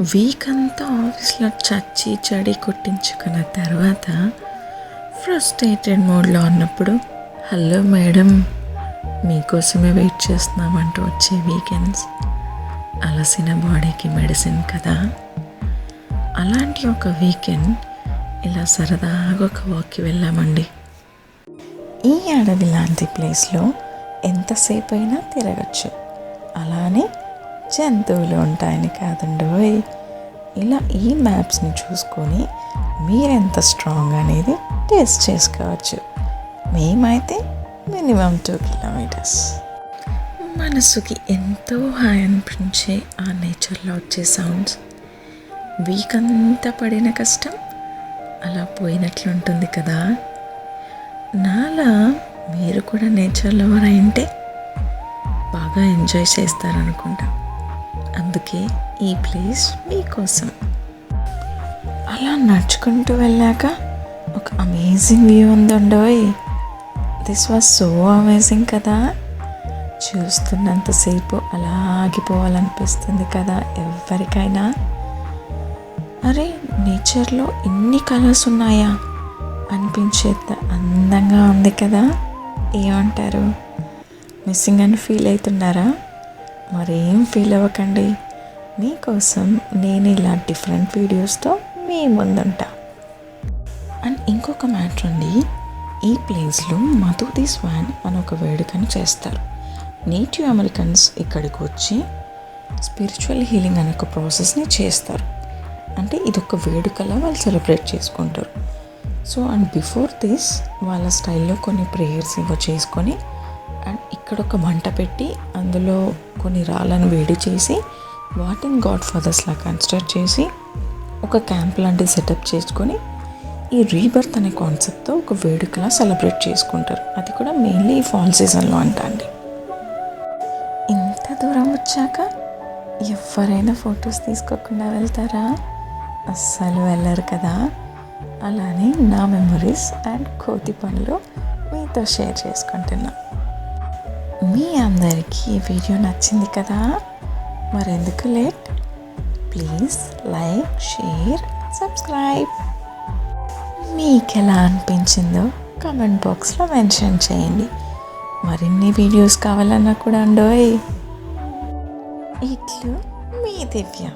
Week అంతా ఆఫీస్లో చచ్చి చడి కొట్టించుకున్న తర్వాత ఫ్రస్ట్రేటెడ్ మోడ్లో ఉన్నప్పుడు హలో మేడం మీకోసమే వెయిట్ చేస్తున్నామంటూ వచ్చే వీకెండ్స్. అలసిన బాడీకి మెడిసిన్ కదా. అలాంటి ఒక వీకెండ్ ఇలా సరదాగా ఒక వాక్కి వెళ్ళామండి. ఈ అడవి లాంటి ప్లేస్లో ఎంతసేపు అయినా తిరగచ్చు. అలానే జంతువులు ఉంటాయని కాదండోయ్ ఇలా ఈ మ్యాప్స్ని చూసుకొని మీరెంత స్ట్రాంగ్ అనేది టేస్ట్ చేసుకోవచ్చు. మేమైతే మినిమం టూ కిలోమీటర్స్ మనసుకి ఎంతో హాయ్ అనిపించే ఆ నేచర్లో వచ్చే సౌండ్స్ వీక్ అంతా పడిన కష్టం అలా పోయినట్లుంటుంది కదా. నాలా మీరు కూడా నేచర్ లవర్ అయింటే బాగా ఎంజాయ్ చేస్తారనుకుంటా. అందుకే ఈ ప్లేస్ మీకోసం. అలా నడుచుకుంటూ వెళ్ళాక ఒక అమేజింగ్ వ్యూ ఉందండోయ్. దిస్ వాజ్ సో అమేజింగ్ కదా. చూస్తున్నంతసేపు అలా ఆగిపోవాలనిపిస్తుంది కదా ఎవరికైనా అరే నేచర్లో ఎన్ని కలర్స్ ఉన్నాయా? అనిపించేంత అందంగా ఉంది కదా. ఏమంటారు? మిస్సింగ్ అని ఫీల్ అవుతున్నారా? మరేం ఫీల్ అవ్వకండి. మీకోసం నేను ఇలా డిఫరెంట్ వీడియోస్తో మీ ముందుంటా. అండ్ ఇంకొక మ్యాటర్ అండి ఈ ప్లేస్లో మధుది స్వాన్ అని ఒక వేడుకని చేస్తారు. నేటివ్ అమెరికన్స్ ఇక్కడికి వచ్చి స్పిరిచువల్ హీలింగ్ అనే ఒక ప్రాసెస్ని చేస్తారు. అంటే ఇది ఒక వేడుకలా వాళ్ళు సెలబ్రేట్ చేసుకుంటారు. సో అండ్ బిఫోర్ దిస్ వాళ్ళ స్టైల్లో కొన్ని ప్రేయర్స్ ఇవ్వ చేసుకొని అండ్ ఇక్కడ ఒక మంట పెట్టి అందులో కొన్ని రాళ్ళను వేడి చేసి వాటిని గాడ్ ఫాదర్స్లా కన్స్ట్రక్ట్ చేసి ఒక క్యాంప్ లాంటిది సెటప్ చేసుకొని ఈ రీబర్త్ అనే కాన్సెప్ట్తో ఒక వేడుకలా సెలబ్రేట్ చేసుకుంటారు. అది కూడా మెయిన్లీ ఫాల్ సీజన్లో అంట అండి. ఇంత దూరం వచ్చాక ఎవరైనా ఫొటోస్ తీసుకోకుండా వెళ్తారా? అస్సలు వెళ్ళరు కదా. అలానే నా మెమరీస్ అండ్ కోతి పనులు మీతో షేర్ చేసుకుంటున్నాను మీ అందరికీ ఈ వీడియో నచ్చింది కదా? మరెందుకు late? Please like share subscribe. మీకు ఎలా అనిపించిందో కామెంట్ బాక్స్లో మెన్షన్ చేయండి. మరిన్ని వీడియోస్ కావాలన్నా కూడా అండోయ్. ఇట్లు మీ దివ్య.